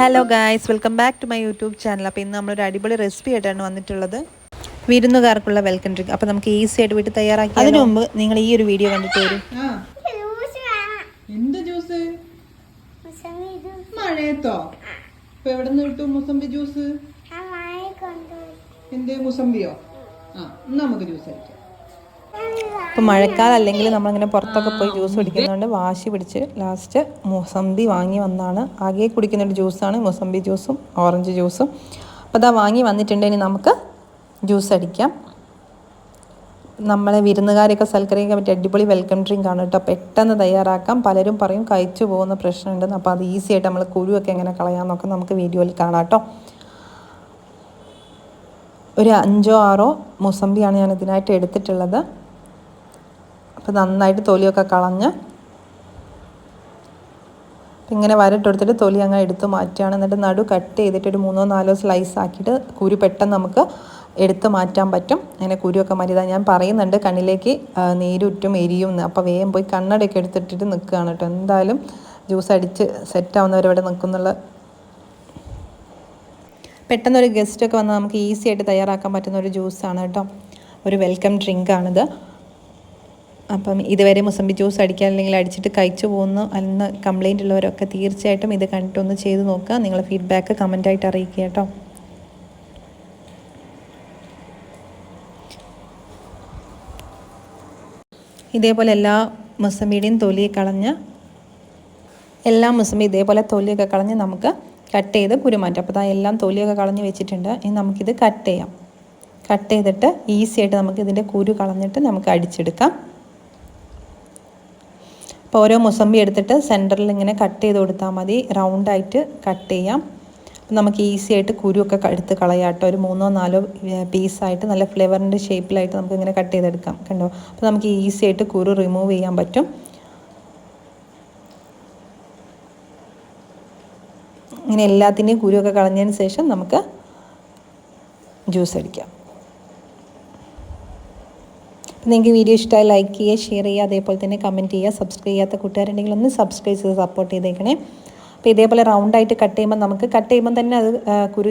Hello guys welcome back to my YouTube channel അപ്പോൾ ഇന്ന് നമ്മളൊരു അടിപൊളി റെസിപ്പി ആയിട്ടാണ് വന്നിട്ടുള്ളത്. വിരുന്നുകാർക്കുള്ള വെൽക്കം ഡ്രിങ്ക് അപ്പോൾ നമുക്ക് ഈസി ആയിട്ട് വീട്ടിൽ തയ്യാറാക്കി അതിനു മുമ്പ് നിങ്ങൾ ഈ ഒരു വീഡിയോ കണ്ടിട്ട് വരും. ആ. ജ്യൂസ് വേണം എന്ത് ജ്യൂസ് മഴയത്തോ? ഇപ്പൊ എവിടെ നിന്ന് കിട്ടും മുസംബി ജ്യൂസ് മുസംബിയോ എന്ത് മുസമ്പിയോ? ആ എന്നാ നമുക്ക് ജ്യൂസ് അടിക്കാം. ഇപ്പോൾ മഴക്കാലം അല്ലെങ്കിൽ നമ്മളിങ്ങനെ പുറത്തൊക്കെ പോയി ജ്യൂസ് കുടിക്കുന്നതുകൊണ്ട് വാശി പിടിച്ച് ലാസ്റ്റ് മുസമ്പി വാങ്ങി വന്നാണ്. ആകെ കുടിക്കുന്ന ഒരു ജ്യൂസാണ് മുസമ്പി ജ്യൂസും ഓറഞ്ച് ജ്യൂസും അപ്പോൾ അതാ വാങ്ങി വന്നിട്ടുണ്ട്. ഇനി നമുക്ക് ജ്യൂസ് അടിക്കാം. നമ്മളെ വിരുന്നുകാരെയൊക്കെ സൽക്കരിക്കാൻ പറ്റിയ അടിപൊളി വെൽക്കം ഡ്രിങ്ക് ആണ് കേട്ടോ. പെട്ടെന്ന് തയ്യാറാക്കാം. പലരും പറയും കഴിച്ചു പോകുന്ന പ്രശ്നമുണ്ടെന്ന് അപ്പോൾ അത് ഈസി ആയിട്ട് നമ്മൾ കുരുവൊക്കെ എങ്ങനെ കളയാമെന്നൊക്കെ നമുക്ക് വീഡിയോയിൽ കാണാം കേട്ടോ. ഒരു അഞ്ചോ ആറോ മുസമ്പിയാണ് ഞാൻ ഇതിനായിട്ട് എടുത്തിട്ടുള്ളത്. അപ്പോൾ നന്നായിട്ട് തൊലിയൊക്കെ കളഞ്ഞ് ഇങ്ങനെ വരട്ടെടുത്തിട്ട് തൊലി അങ്ങ് എടുത്ത് മാറ്റുകയാണ്. എന്നിട്ട് നടു കട്ട് ചെയ്തിട്ട് ഒരു മൂന്നോ നാലോ സ്ലൈസ് ആക്കിയിട്ട് കുരു പെട്ടെന്ന് നമുക്ക് എടുത്ത് മാറ്റാൻ പറ്റും. അങ്ങനെ കുരുവൊക്കെ മാറ്റിയതാ ഞാൻ പറയുന്നുണ്ട് കണ്ണിലേക്ക് നീരുറ്റും എരിയും അപ്പോൾ വേഗം പോയി കണ്ണടയൊക്കെ എടുത്തിട്ടിട്ട് നിൽക്കുകയാണ് കേട്ടോ. എന്തായാലും ജ്യൂസ് അടിച്ച് സെറ്റാവുന്നവരവിടെ നിൽക്കുന്നുള്ള പെട്ടെന്നൊരു ഗസ്റ്റൊക്കെ വന്നാൽ നമുക്ക് ഈസി ആയിട്ട് തയ്യാറാക്കാൻ പറ്റുന്ന ഒരു ജ്യൂസാണ് കേട്ടോ. ഒരു വെൽക്കം ഡ്രിങ്കാണിത് അപ്പം ഇതുവരെ മുസമ്പി ജ്യൂസ് അടിക്കാൻ അല്ലെങ്കിൽ അടിച്ചിട്ട് കഴിച്ചു പോകുന്നു അന്ന് കംപ്ലൈന്റ് ഉള്ളവരൊക്കെ തീർച്ചയായിട്ടും ഇത് കണ്ടിട്ടൊന്ന് ചെയ്ത് നോക്കുക. നിങ്ങളെ ഫീഡ്ബാക്ക് കമന്റായിട്ട് അറിയിക്കുക കേട്ടോ. ഇതേപോലെ എല്ലാ മുസമ്പിയുടെയും തൊലി കളഞ്ഞ് എല്ലാ മുസമ്പി ഇതേപോലെ തൊലിയൊക്കെ കളഞ്ഞ് നമുക്ക് കട്ട് ചെയ്ത് കുരുമാറ്റം. അപ്പോൾ എല്ലാം തൊലിയൊക്കെ കളഞ്ഞ് വെച്ചിട്ടുണ്ട്. ഇനി നമുക്കിത് കട്ട് ചെയ്യാം. കട്ട് ചെയ്തിട്ട് ഈസി ആയിട്ട് നമുക്ക് ഇതിന്റെ കുരു കളഞ്ഞിട്ട് നമുക്ക് അടിച്ചെടുക്കാം. അപ്പോൾ ഓരോ മുസമ്പി എടുത്തിട്ട് സെന്ററിൽ ഇങ്ങനെ കട്ട് ചെയ്ത് കൊടുത്താൽ മതി. റൗണ്ടായിട്ട് കട്ട് ചെയ്യാം. നമുക്ക് ഈസി ആയിട്ട് കുരുവൊക്കെ എടുത്ത് കളയാം കേട്ടോ. ഒരു മൂന്നോ നാലോ പീസായിട്ട് നല്ല ഫ്ലേവറിന്റെ ഷേപ്പിലായിട്ട് നമുക്ക് ഇങ്ങനെ കട്ട് ചെയ്തെടുക്കാം കണ്ടോ? അപ്പോൾ നമുക്ക് ഈസി ആയിട്ട് കുരു റിമൂവ് ചെയ്യാൻ പറ്റും. ഇങ്ങനെ എല്ലാത്തിന്റെയും കുരുവൊക്കെ കളഞ്ഞതിന് ശേഷം നമുക്ക് ജ്യൂസ് അടിക്കാം. നിങ്ങൾക്ക് വീഡിയോ ഇഷ്ടമായി ലൈക്ക് ചെയ്യുക ഷെയർ ചെയ്യുക അതേപോലെ തന്നെ കമന്റ് ചെയ്യുക. സബ്സ്ക്രൈബ് ചെയ്യാത്ത കൂട്ടുകാരുണ്ടെങ്കിൽ ഒന്ന് സബ്സ്ക്രൈബ് ചെയ്ത് സപ്പോർട്ട് ചെയ്തേക്കണേ. അപ്പോൾ ഇതേപോലെ റൗണ്ടായിട്ട് കട്ട് ചെയ്യുമ്പോൾ നമുക്ക് കട്ട് ചെയ്യുമ്പോൾ തന്നെ അത് കുരു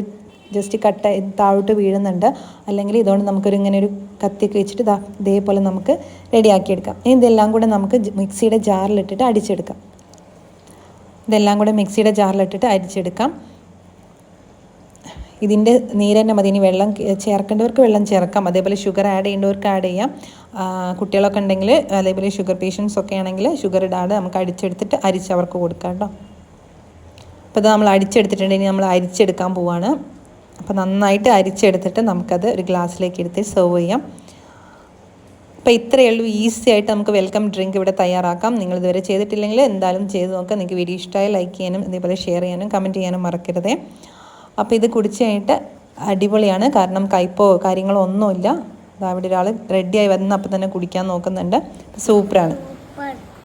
ജസ്റ്റ് കട്ട് താഴോട്ട് വീഴുന്നുണ്ട്. അല്ലെങ്കിൽ ഇതുകൊണ്ട് നമുക്കൊരു ഇങ്ങനെ ഒരു കത്തിയൊക്കെ വെച്ചിട്ട് ഇതേപോലെ നമുക്ക് റെഡിയാക്കിയെടുക്കാം ഇതെല്ലാം കൂടെ നമുക്ക് മിക്സിയുടെ ജാറിലിട്ടിട്ട് അടിച്ചെടുക്കാം. ഇതെല്ലാം കൂടെ മിക്സിയുടെ ജാറിലിട്ടിട്ട് അരിച്ചെടുക്കാം. ഇതിന്റെ നീര് തന്നെ മതി. ഇനി വെള്ളം ചേർക്കേണ്ടവർക്ക് വെള്ളം ചേർക്കാം. അതേപോലെ ഷുഗർ ആഡ് ചെയ്യേണ്ടവർക്ക് ആഡ് ചെയ്യാം. കുട്ടികളൊക്കെ ഉണ്ടെങ്കിൽ അതേപോലെ ഷുഗർ പേഷ്യൻസ് ഒക്കെ ആണെങ്കിൽ ഷുഗർ ഇടാതെ നമുക്ക് അടിച്ചെടുത്തിട്ട് അരിച്ച് അവർക്ക് കൊടുക്കാം കേട്ടോ. അപ്പോൾ ഇത് നമ്മൾ അടിച്ചെടുത്തിട്ടുണ്ട്. ഇനി നമ്മൾ അരിച്ചെടുക്കാൻ പോവാണ്. അപ്പോൾ നന്നായിട്ട് അരിച്ചെടുത്തിട്ട് നമുക്കത് ഒരു ഗ്ലാസ്സിലേക്ക് എടുത്ത് സെർവ് ചെയ്യാം. അപ്പോൾ ഇത്രയേ ഉള്ളൂ. ഈസി ആയിട്ട് നമുക്ക് വെൽക്കം ഡ്രിങ്ക് ഇവിടെ തയ്യാറാക്കാം. നിങ്ങൾ ഇതുവരെ ചെയ്തിട്ടില്ലെങ്കിൽ എന്തായാലും ചെയ്ത് നോക്കാം. നിങ്ങൾക്ക് വീഡിയോ ഇഷ്ടമായി ലൈക്ക് ചെയ്യാനും അതേപോലെ ഷെയർ ചെയ്യാനും കമന്റ് ചെയ്യാനും മറക്കരുതേ. അപ്പോൾ ഇത് കുടിച്ച് കഴിഞ്ഞിട്ട് അടിപൊളിയാണ്. കാരണം കയ്പോ കാര്യങ്ങളോ ഒന്നുമില്ല. ദാ ഇവിടെ ഒരാൾ റെഡിയായി വന്ന് അപ്പം തന്നെ കുടിക്കാൻ നോക്കുന്നുണ്ട്. സൂപ്പറാണ്.